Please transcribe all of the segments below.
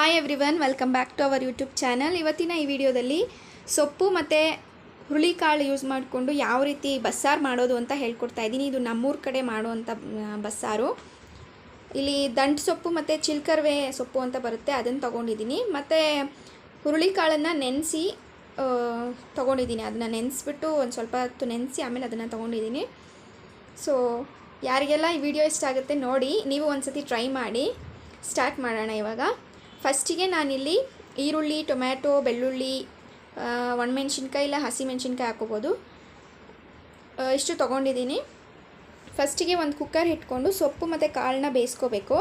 Hi everyone welcome back to our YouTube channel ಇವತ್ತಿನ ಈ ವಿಡಿಯೋದಲ್ಲಿ ಸೊಪ್ಪು ಮತ್ತು ಹುರುಳಿಕಾಳು ಯೂಸ್ ಮಾಡಿಕೊಂಡು ಯಾವ ರೀತಿ ಬಸ್ಸಾರು ಮಾಡೋದು ಅಂತ ಹೇಳ್ಕೊಡ್ತಾ ಇದ್ದೀನಿ. ಇದು ನಮ್ಮೂರ ಕಡೆ ಮಾಡುವಂಥ ಬಸ್ಸಾರು. ಇಲ್ಲಿ ದಂಟು ಸೊಪ್ಪು ಮತ್ತು ಚಿಲ್ಕರ್ವೆ ಸೊಪ್ಪು ಅಂತ ಬರುತ್ತೆ ಅದನ್ನು ತೊಗೊಂಡಿದ್ದೀನಿ. ಮತ್ತು ಹುರುಳಿಕಾಳನ್ನು ನೆನೆಸಿ ತೊಗೊಂಡಿದ್ದೀನಿ. ಅದನ್ನು ನೆನೆಸ್ಬಿಟ್ಟು ಒಂದು ಸ್ವಲ್ಪ ಹೊತ್ತು ನೆನೆಸಿ ಆಮೇಲೆ ಅದನ್ನು ತೊಗೊಂಡಿದ್ದೀನಿ. ಸೊ ಯಾರಿಗೆಲ್ಲ ಈ ವಿಡಿಯೋ ಇಷ್ಟ ಆಗುತ್ತೆ ನೋಡಿ, ನೀವು ಒಂದು ಸತಿ ಟ್ರೈ ಮಾಡಿ ಸ್ಟಾರ್ಟ್ ಮಾಡೋಣ ಇವಾಗ. ಫಸ್ಟಿಗೆ ನಾನಿಲ್ಲಿ ಈರುಳ್ಳಿ, ಟೊಮ್ಯಾಟೊ, ಬೆಳ್ಳುಳ್ಳಿ ಒಣಮೆಣ್ಸಿನ್ಕಾಯಿ ಇಲ್ಲ ಹಸಿ ಮೆಣಸಿನ್ಕಾಯಿ ಹಾಕೋಬೋದು ಇಷ್ಟು ತೊಗೊಂಡಿದ್ದೀನಿ. ಫಸ್ಟಿಗೆ ಒಂದು ಕುಕ್ಕರ್ ಇಟ್ಕೊಂಡು ಸೊಪ್ಪು ಮತ್ತು ಕಾಳನ್ನ ಬೇಯಿಸ್ಕೋಬೇಕು.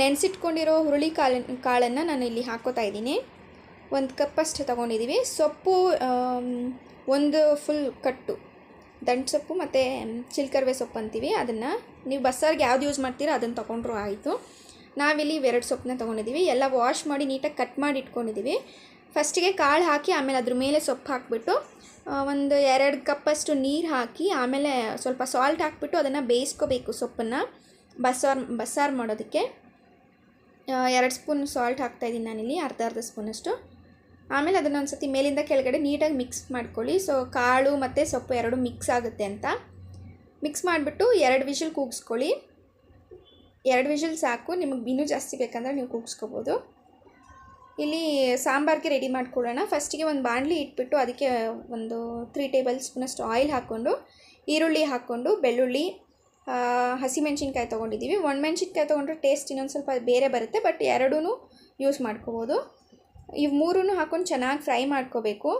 ನೆನೆಸಿಟ್ಕೊಂಡಿರೋ ಹುರುಳಿ ಕಾಳು, ಕಾಳನ್ನು ನಾನು ಇಲ್ಲಿ ಹಾಕೋತಾ ಇದ್ದೀನಿ. ಒಂದು ಕಪ್ಪಷ್ಟು ತೊಗೊಂಡಿದ್ದೀವಿ ಸೊಪ್ಪು ಒಂದು ಫುಲ್ ಕಟ್ಟು. ದಂಟು ಸೊಪ್ಪು ಮತ್ತು ಚಿಲ್ಕರ್ವೆ ಸೊಪ್ಪು ಅಂತೀವಿ. ಅದನ್ನು ನೀವು ಬಸ್ಸಾರಿಗೆ ಯಾವ್ದು ಯೂಸ್ ಮಾಡ್ತೀರೋ ಅದನ್ನು ತೊಗೊಂಡ್ರೂ ಆಯಿತು. ನಾವಿಲ್ಲಿ ಇವೆರಡು ಸೊಪ್ಪನ್ನ ತೊಗೊಂಡಿದ್ದೀವಿ. ಎಲ್ಲ ವಾಶ್ ಮಾಡಿ ನೀಟಾಗಿ ಕಟ್ ಮಾಡಿ ಇಟ್ಕೊಂಡಿದ್ದೀವಿ. ಫಸ್ಟಿಗೆ ಕಾಳು ಹಾಕಿ, ಆಮೇಲೆ ಅದ್ರ ಮೇಲೆ ಸೊಪ್ಪು ಹಾಕಿಬಿಟ್ಟು ಒಂದು ಎರಡು ಕಪ್ಪಷ್ಟು ನೀರು ಹಾಕಿ, ಆಮೇಲೆ ಸ್ವಲ್ಪ ಸಾಲ್ಟ್ ಹಾಕ್ಬಿಟ್ಟು ಅದನ್ನು ಬೇಯಿಸ್ಕೋಬೇಕು ಸೊಪ್ಪನ್ನು. ಬಸ್ಸಾರು ಬಸ್ಸಾರು ಮಾಡೋದಕ್ಕೆ. ಎರಡು ಸ್ಪೂನ್ ಸಾಲ್ಟ್ ಹಾಕ್ತಾಯಿದ್ದೀನಿ ನಾನಿಲ್ಲಿ, ಅರ್ಧ ಅರ್ಧ ಸ್ಪೂನಷ್ಟು. ಆಮೇಲೆ ಅದನ್ನು ಒಂದು ಸತಿ ಮೇಲಿಂದ ಕೆಳಗಡೆ ನೀಟಾಗಿ ಮಿಕ್ಸ್ ಮಾಡ್ಕೊಳ್ಳಿ. ಸೊ ಕಾಳು ಮತ್ತು ಸೊಪ್ಪು ಎರಡು ಮಿಕ್ಸ್ ಆಗುತ್ತೆ ಅಂತ. ಮಿಕ್ಸ್ ಮಾಡಿಬಿಟ್ಟು ಎರಡು ವಿಷಲ್ ಕೂಗಿಸ್ಕೊಳ್ಳಿ. ಎರಡು ವಿಷಲ್ ಸಾಕು, ನಿಮಗೆ ಇನ್ನೂ ಜಾಸ್ತಿ ಬೇಕಂದ್ರೆ ನೀವು ಕೂಗಿಸ್ಕೋಬೋದು. ಇಲ್ಲಿ ಸಾಂಬಾರಿಗೆ ರೆಡಿ ಮಾಡ್ಕೊಳ್ಳೋಣ. ಫಸ್ಟಿಗೆ ಒಂದು ಬಾಣಲಿ ಇಟ್ಬಿಟ್ಟು ಅದಕ್ಕೆ ಒಂದು ತ್ರೀ ಟೇಬಲ್ ಸ್ಪೂನಷ್ಟು ಆಯಿಲ್ ಹಾಕ್ಕೊಂಡು, ಈರುಳ್ಳಿ ಹಾಕ್ಕೊಂಡು, ಬೆಳ್ಳುಳ್ಳಿ ಹಸಿಮೆಣ್ಸಿನ್ಕಾಯಿ ತೊಗೊಂಡಿದ್ದೀವಿ. ಒಣಮೆಣ್ಸಿನ್ಕಾಯಿ ತೊಗೊಂಡ್ರೆ ಟೇಸ್ಟ್ ಇನ್ನೊಂದು ಸ್ವಲ್ಪ ಬೇರೆ ಬರುತ್ತೆ ಬಟ್ ಎರಡೂ ಯೂಸ್ ಮಾಡ್ಕೋಬೋದು. ಇವು ಮೂರೂ ಹಾಕ್ಕೊಂಡು ಚೆನ್ನಾಗಿ ಫ್ರೈ ಮಾಡ್ಕೋಬೇಕು.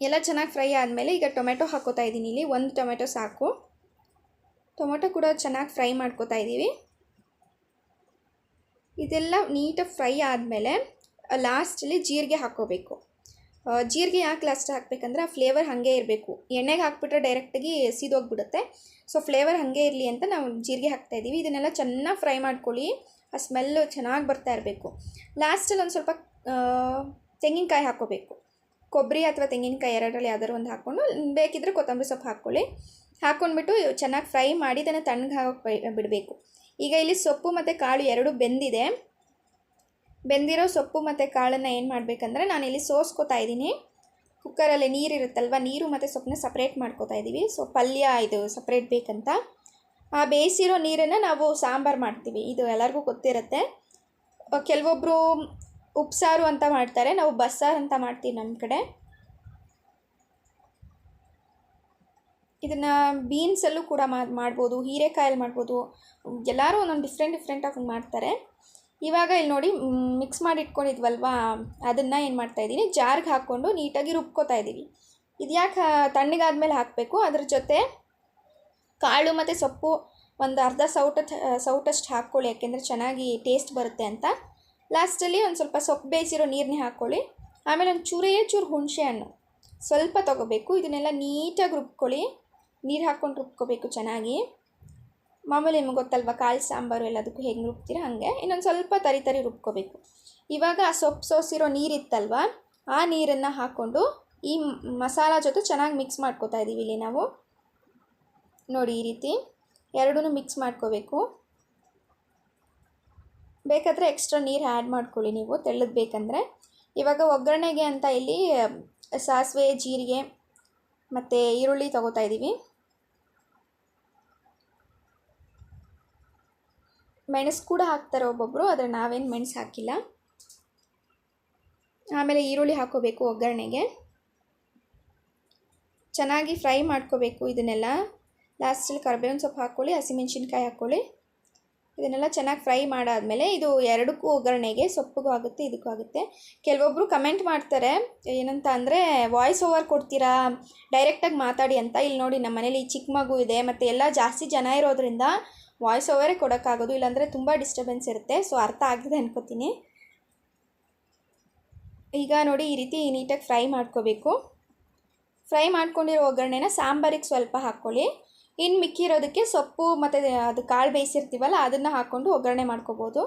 ಎಲ್ಲ ಚೆನ್ನಾಗಿ ಫ್ರೈ ಆದಮೇಲೆ ಈಗ ಟೊಮೆಟೊ ಹಾಕೋತಾ ಇದ್ದೀನಿ ಇಲ್ಲಿ. ಒಂದು ಟೊಮೆಟೊ ಸಾಕು. ಟೊಮೆಟೊ ಕೂಡ ಚೆನ್ನಾಗಿ ಫ್ರೈ ಮಾಡ್ಕೋತಾ ಇದ್ದೀವಿ. ಇದೆಲ್ಲ ನೀಟಾಗಿ ಫ್ರೈ ಆದಮೇಲೆ ಲಾಸ್ಟಲ್ಲಿ ಜೀರಿಗೆ ಹಾಕ್ಕೋಬೇಕು. ಜೀರಿಗೆ ಯಾಕೆ ಲಾಸ್ಟ್ ಹಾಕಬೇಕಂದ್ರೆ ಆ ಫ್ಲೇವರ್ ಹಾಗೆ ಇರಬೇಕು. ಎಣ್ಣೆಗೆ ಹಾಕ್ಬಿಟ್ರೆ ಡೈರೆಕ್ಟಾಗಿ ಸೀದೋಗ್ಬಿಡುತ್ತೆ ಸೊ ಫ್ಲೇವರ್ ಹಾಗೆ ಇರಲಿ ಅಂತ ನಾವು ಜೀರಿಗೆ ಹಾಕ್ತಾ ಇದ್ದೀವಿ. ಇದನ್ನೆಲ್ಲ ಚೆನ್ನಾಗಿ ಫ್ರೈ ಮಾಡ್ಕೊಳ್ಳಿ. ಆ ಸ್ಮೆಲ್ಲು ಚೆನ್ನಾಗಿ ಬರ್ತಾ ಇರಬೇಕು. ಲಾಸ್ಟಲ್ಲಿ ಒಂದು ಸ್ವಲ್ಪ ತೆಂಗಿನಕಾಯಿ ಹಾಕ್ಕೋಬೇಕು. ಕೊಬ್ಬರಿ ಅಥವಾ ತೆಂಗಿನಕಾಯಿ ಎರಡರಲ್ಲಿ ಯಾವ್ದಾದ್ರು ಒಂದು ಹಾಕ್ಕೊಂಡು, ಬೇಕಿದ್ರೆ ಕೊತ್ತಂಬರಿ ಸೊಪ್ಪು ಹಾಕ್ಕೊಳ್ಳಿ. ಹಾಕ್ಕೊಂಡ್ಬಿಟ್ಟು ಚೆನ್ನಾಗಿ ಫ್ರೈ ಮಾಡಿ ಇದನ್ನು ತಣ್ಣಗೆ ಹಾಕಿ ಬಿಡಬೇಕು. ಈಗ ಇಲ್ಲಿ ಸೊಪ್ಪು ಮತ್ತು ಕಾಳು ಎರಡು ಬೆಂದಿದೆ. ಬೆಂದಿರೋ ಸೊಪ್ಪು ಮತ್ತು ಕಾಳನ್ನು ಏನು ಮಾಡಬೇಕಂದ್ರೆ ನಾನಿಲ್ಲಿ ಸೋಸ್ಕೋತಾ ಇದ್ದೀನಿ. ಕುಕ್ಕರಲ್ಲಿ ನೀರು ಇರುತ್ತಲ್ವ, ನೀರು ಮತ್ತು ಸೊಪ್ಪನ್ನ ಸಪ್ರೇಟ್ ಮಾಡ್ಕೋತಾ ಇದ್ದೀವಿ ಸೊ ಪಲ್ಯ ಇದು ಸಪ್ರೇಟ್ ಬೇಕಂತ. ಆ ಬೇಯಿಸಿರೋ ನೀರನ್ನು ನಾವು ಸಾಂಬಾರು ಮಾಡ್ತೀವಿ. ಇದು ಎಲ್ಲರಿಗೂ ಗೊತ್ತಿರುತ್ತೆ. ಕೆಲವೊಬ್ಬರು ಉಪ್ಸಾರು ಅಂತ ಮಾಡ್ತಾರೆ. ನಾವು ಬಸ್ಸಾರು ಅಂತ ಮಾಡ್ತೀವಿ ನಮ್ಮ ಕಡೆ. ಇದನ್ನು ಬೀನ್ಸಲ್ಲೂ ಕೂಡ ಮಾಡ್ಬೋದು, ಹೀರೆಕಾಯಲ್ಲಿ ಮಾಡ್ಬೋದು. ಎಲ್ಲರೂ ಒಂದೊಂದು ಡಿಫ್ರೆಂಟ್ ಡಿಫ್ರೆಂಟಾಗಿ ಮಾಡ್ತಾರೆ. ಇವಾಗ ಇಲ್ಲಿ ನೋಡಿ ಮಿಕ್ಸ್ ಮಾಡಿ ಇಟ್ಕೊಂಡಿದ್ವಲ್ವಾ? ಅದನ್ನು ಏನು ಮಾಡ್ತಾ ಇದ್ದೀನಿ? ಜಾರ್ಗೆ ಹಾಕ್ಕೊಂಡು ನೀಟಾಗಿ ರುಬ್ಕೋತಾ ಇದ್ದೀವಿ. ಇದು ಯಾಕೆ ತಣ್ಣಗಾದ್ಮೇಲೆ ಹಾಕಬೇಕು? ಅದ್ರ ಜೊತೆ ಕಾಳು ಮತ್ತು ಸೊಪ್ಪು ಒಂದು ಅರ್ಧ ಸೌಟ, ಸೌಟಷ್ಟು ಹಾಕ್ಕೊಳ್ಳಿ, ಯಾಕೆಂದರೆ ಚೆನ್ನಾಗಿ ಟೇಸ್ಟ್ ಬರುತ್ತೆ ಅಂತ. ಲಾಸ್ಟಲ್ಲಿ ಒಂದು ಸ್ವಲ್ಪ ಸೊಪ್ಪು ಬೇಯಿಸಿರೋ ನೀರನ್ನೇ ಹಾಕ್ಕೊಳ್ಳಿ. ಆಮೇಲೆ ಒಂದು ಚೂರೇ ಚೂರು ಹುಣಸೆ ಹಣ್ಣು. ಸ್ವಲ್ಪ ತೊಗೋಬೇಕು. ಇದನ್ನೆಲ್ಲ ನೀಟಾಗಿ ರುಬ್ಕೊಳ್ಳಿ. ನೀರು ಹಾಕ್ಕೊಂಡು ರುಬ್ಕೋಬೇಕು ಚೆನ್ನಾಗಿ. ಮಾಮೂಲಿ ನಿಮ್ಗೆ ಗೊತ್ತಲ್ವ, ಕಾಳು ಸಾಂಬಾರು ಎಲ್ಲದಕ್ಕೂ ಹೇಗೆ ರುಬ್ತೀರ ಹಾಗೆ. ಇನ್ನೊಂದು ಸ್ವಲ್ಪ ತರಿ ತರಿ ರುಬ್ಕೋಬೇಕು. ಇವಾಗ ಆ ಸೊಪ್ಪು ಸೋಸಿರೋ ನೀರಿತ್ತಲ್ವ ಆ ನೀರನ್ನು ಹಾಕ್ಕೊಂಡು ಈ ಮಸಾಲ ಜೊತೆ ಚೆನ್ನಾಗಿ ಮಿಕ್ಸ್ ಮಾಡ್ಕೋತಾ ಇದ್ದೀವಿ ಇಲ್ಲಿ ನಾವು. ನೋಡಿ ಈ ರೀತಿ ಎರಡೂ ಮಿಕ್ಸ್ ಮಾಡ್ಕೋಬೇಕು. ಬೇಕಾದರೆ ಎಕ್ಸ್ಟ್ರಾ ನೀರು ಆ್ಯಡ್ ಮಾಡ್ಕೊಳ್ಳಿ ನೀವು ತೆಳ್ಳಗೆ ಬೇಕಂದರೆ. ಇವಾಗ ಒಗ್ಗರಣೆಗೆ ಅಂತ ಇಲ್ಲಿ ಸಾಸಿವೆ, ಜೀರಿಗೆ ಮತ್ತು ಈರುಳ್ಳಿ ತೊಗೋತಾ ಇದ್ದೀವಿ ಮೆಣಸು ಕೂಡ ಹಾಕ್ತಾರೆ ಒಬ್ಬೊಬ್ಬರು ಆದರೆ ನಾವೇನು ಮೆಣಸು ಹಾಕಿಲ್ಲ. ಆಮೇಲೆ ಈರುಳ್ಳಿ ಹಾಕೋಬೇಕು ಒಗ್ಗರಣೆಗೆ. ಚೆನ್ನಾಗಿ ಫ್ರೈ ಮಾಡ್ಕೋಬೇಕು ಇದನ್ನೆಲ್ಲ. ಲಾಸ್ಟಲ್ಲಿ ಕರ್ಬೇವಿನ ಸೊಪ್ಪು ಹಾಕ್ಕೊಳ್ಳಿ ಹಸಿಮೆಣ್ಸಿನ್ಕಾಯಿ ಹಾಕ್ಕೊಳ್ಳಿ ಇದನ್ನೆಲ್ಲ ಚೆನ್ನಾಗಿ ಫ್ರೈ ಮಾಡಾದಮೇಲೆ ಇದು ಎರಡಕ್ಕೂ ಒಗ್ಗರಣೆಗೆ, ಸೊಪ್ಪಿಗೂ ಆಗುತ್ತೆ, ಇದಕ್ಕೂ ಆಗುತ್ತೆ. ಕೆಲವೊಬ್ಬರು ಕಮೆಂಟ್ ಮಾಡ್ತಾರೆ, ಏನಂತ ಅಂದರೆ ವಾಯ್ಸ್ ಓವರ್ ಕೊಡ್ತೀರಾ? ಡೈರೆಕ್ಟಾಗಿ ಮಾತಾಡಿ ಅಂತ. ಇಲ್ಲಿ ನೋಡಿ ನಮ್ಮ ಮನೇಲಿ ಚಿಕ್ಕ ಮಗು ಇದೆ, ಮತ್ತು ಎಲ್ಲ ಜಾಸ್ತಿ ಜನ ಇರೋದ್ರಿಂದ ವಾಯ್ಸ್ ಓವರೇ ಕೊಡೋಕ್ಕಾಗೋದು, ಇಲ್ಲಾಂದರೆ ತುಂಬ ಡಿಸ್ಟರ್ಬೆನ್ಸ್ ಇರುತ್ತೆ. ಸೊ ಅರ್ಥ ಆಗಿದೆ ಅನ್ಕೋತೀನಿ. ಈಗ ನೋಡಿ, ಈ ರೀತಿ ನೀಟಾಗಿ ಫ್ರೈ ಮಾಡ್ಕೋಬೇಕು. ಫ್ರೈ ಮಾಡ್ಕೊಂಡಿರೋ ಒಗ್ಗರಣೆನ ಸಾಂಬಾರಿಗೆ ಸ್ವಲ್ಪ ಹಾಕ್ಕೊಳ್ಳಿ. ಇನ್ನು ಮಿಕ್ಕಿರೋದಕ್ಕೆ ಸೊಪ್ಪು ಮತ್ತು ಅದು ಕಾಳು ಬೇಯಿಸಿರ್ತೀವಲ್ಲ, ಅದನ್ನು ಹಾಕ್ಕೊಂಡು ಒಗ್ಗರಣೆ ಮಾಡ್ಕೋಬೋದು.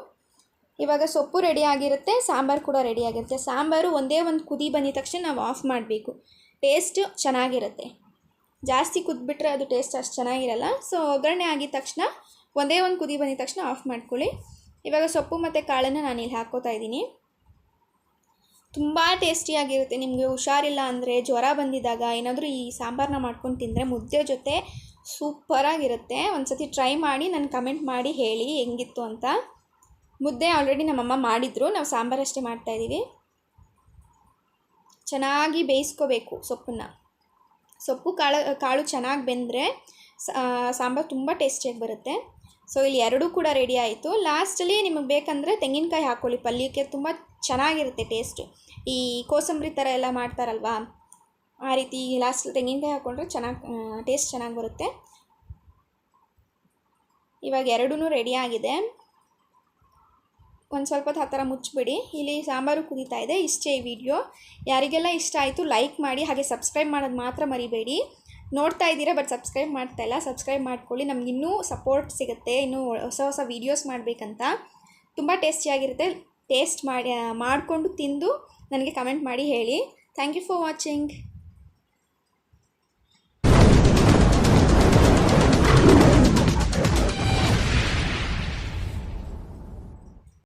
ಇವಾಗ ಸೊಪ್ಪು ರೆಡಿ ಆಗಿರುತ್ತೆ, ಸಾಂಬಾರು ಕೂಡ ರೆಡಿ ಆಗಿರುತ್ತೆ. ಸಾಂಬಾರು ಒಂದೇ ಒಂದು ಕುದಿ ಬಂದಿದ ತಕ್ಷಣ ನಾವು ಆಫ್ ಮಾಡಬೇಕು. ಟೇಸ್ಟ್ ಚೆನ್ನಾಗಿರುತ್ತೆ. ಜಾಸ್ತಿ ಕುದ್ಬಿಟ್ರೆ ಅದು ಟೇಸ್ಟ್ ಅಷ್ಟು ಚೆನ್ನಾಗಿರಲ್ಲ. ಸೊ ಒಗ್ಗರಣೆ ಆಗಿದ ತಕ್ಷಣ, ಒಂದೇ ಒಂದು ಕುದಿ ಬಂದಿದ ತಕ್ಷಣ ಆಫ್ ಮಾಡ್ಕೊಳ್ಳಿ. ಇವಾಗ ಸೊಪ್ಪು ಮತ್ತು ಕಾಳನ್ನು ನಾನು ಇಲ್ಲಿ ಹಾಕ್ಕೋತಾ ಇದ್ದೀನಿ. ತುಂಬ ಟೇಸ್ಟಿಯಾಗಿರುತ್ತೆ ನಿಮಗೆ ಹುಷಾರಿಲ್ಲ ಅಂದರೆ, ಜ್ವರ ಬಂದಿದ್ದಾಗ ಏನಾದರೂ ಈ ಸಾಂಬಾರನ್ನ ಮಾಡ್ಕೊಂಡು ತಿಂದರೆ ಮುದ್ದೆ ಜೊತೆ ಸೂಪರಾಗಿರುತ್ತೆ. ಒಂದು ಸತಿ ಟ್ರೈ ಮಾಡಿ ನಾನು ಕಮೆಂಟ್ ಮಾಡಿ ಹೇಳಿ ಹೆಂಗಿತ್ತು ಅಂತ. ಮುದ್ದೆ ಆಲ್ರೆಡಿ ನಮ್ಮಮ್ಮ ಮಾಡಿದರು. ನಾವು ಸಾಂಬಾರಷ್ಟೇ ಮಾಡ್ತಾಯಿದ್ದೀವಿ ಚೆನ್ನಾಗಿ ಬೇಯಿಸ್ಕೋಬೇಕು ಸೊಪ್ಪನ್ನು. ಸೊಪ್ಪು ಕಾಳು ಕಾಳು ಚೆನ್ನಾಗಿ ಬೆಂದರೆ ಸಾಂಬಾರು ತುಂಬ ಟೇಸ್ಟಿಯಾಗಿ ಬರುತ್ತೆ. ಸೊ ಇಲ್ಲಿ ಎರಡೂ ಕೂಡ ರೆಡಿ ಆಯಿತು. ಲಾಸ್ಟಲ್ಲಿ ನಿಮಗೆ ಬೇಕಂದರೆ ತೆಂಗಿನಕಾಯಿ ಹಾಕ್ಕೊಳ್ಳಿ ಪಲ್ಯಕ್ಕೆ ತುಂಬ ಚೆನ್ನಾಗಿರುತ್ತೆ ಟೇಸ್ಟು ಈ ಕೋಸಂಬರಿ ಥರ ಎಲ್ಲ ಮಾಡ್ತಾರಲ್ವಾ? ಆ ರೀತಿ ಲಾಸ್ಟಲ್ಲಿ ತೆಂಗಿನಕಾಯಿ ಹಾಕ್ಕೊಂಡ್ರೆ ಚೆನ್ನಾಗಿ ಟೇಸ್ಟ್ ಚೆನ್ನಾಗಿ ಬರುತ್ತೆ. ಇವಾಗ ಎರಡೂ ರೆಡಿ ಆಗಿದೆ. ಒಂದು ಸ್ವಲ್ಪ ಹೊತ್ತು ಆ ಥರ ಮುಚ್ಚಿಬಿಡಿ ಇಲ್ಲಿ ಸಾಂಬಾರು ಕುದೀತಾ ಇದೆ, ಇಷ್ಟೇ ಈ ವಿಡಿಯೋ ಯಾರಿಗೆಲ್ಲ ಇಷ್ಟ ಆಯಿತು ಲೈಕ್ ಮಾಡಿ, ಹಾಗೆ ಸಬ್ಸ್ಕ್ರೈಬ್ ಮಾಡೋದು ಮಾತ್ರ ಮರಿಬೇಡಿ. ನೋಡ್ತಾ ಇದ್ದೀರಾ ಬಟ್ ಸಬ್ಸ್ಕ್ರೈಬ್ ಮಾಡ್ತಾ ಇಲ್ಲ. ಸಬ್ಸ್ಕ್ರೈಬ್ ಮಾಡ್ಕೊಳ್ಳಿ, ನಮ್ಗೆ ಇನ್ನೂ ಸಪೋರ್ಟ್ ಸಿಗುತ್ತೆ, ಇನ್ನೂ ಹೊಸ ಹೊಸ ವೀಡಿಯೋಸ್ ಮಾಡಬೇಕಂತ. ತುಂಬ ಟೇಸ್ಟಿಯಾಗಿರುತ್ತೆ ಟೇಸ್ಟ್ ಮಾಡಿ ಮಾಡಿಕೊಂಡು ತಿಂದು ನನಗೆ ಕಮೆಂಟ್ ಮಾಡಿ ಹೇಳಿ. Thank you for watching